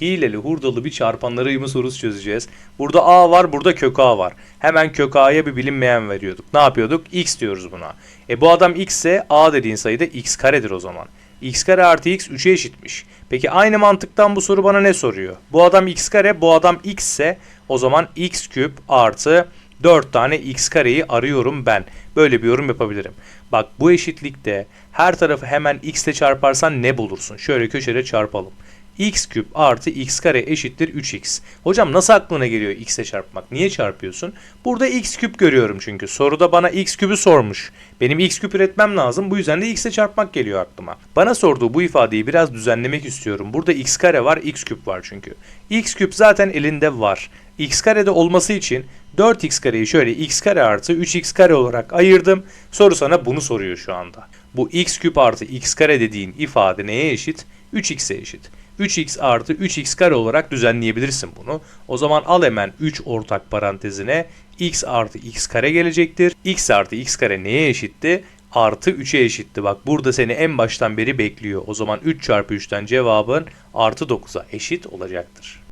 Hileli hurdalı bir çarpanları yığımı sorusu çözeceğiz. Burada a var, burada kök a var. Hemen kök a'ya bir bilinmeyen veriyorduk. Ne yapıyorduk? x diyoruz buna. E bu adam x ise a dediğin sayıda x karedir o zaman. x kare artı x 3'e eşitmiş. Peki aynı mantıktan bu soru bana ne soruyor? Bu adam x kare, bu adam x ise o zaman x küp artı 4 tane x kareyi arıyorum ben. Böyle bir yorum yapabilirim. Bak bu eşitlikte her tarafı hemen x ile çarparsan ne bulursun? Şöyle köşede çarpalım x küp artı x kare eşittir 3x. Hocam nasıl aklına geliyor x ile çarpmak? Niye çarpıyorsun? Burada x küp görüyorum çünkü. Soruda bana x küpü sormuş. Benim x küp üretmem lazım. Bu yüzden de x ile çarpmak geliyor aklıma. Bana sorduğu bu ifadeyi biraz düzenlemek istiyorum. Burada x kare var, x küp var çünkü. x küp zaten elinde var. X karede olması için 4x kareyi şöyle x kare artı 3x kare olarak ayırdım. Soru sana bunu soruyor şu anda. Bu x küp artı x kare dediğin ifade neye eşit? 3x'e eşit. 3x artı 3x kare olarak düzenleyebilirsin bunu. O zaman al hemen 3 ortak parantezine x artı x kare gelecektir. x artı x kare neye eşitti? Artı 3'e eşitti. Bak burada seni en baştan beri bekliyor. O zaman 3 çarpı 3'ten cevabın artı 9'a eşit olacaktır.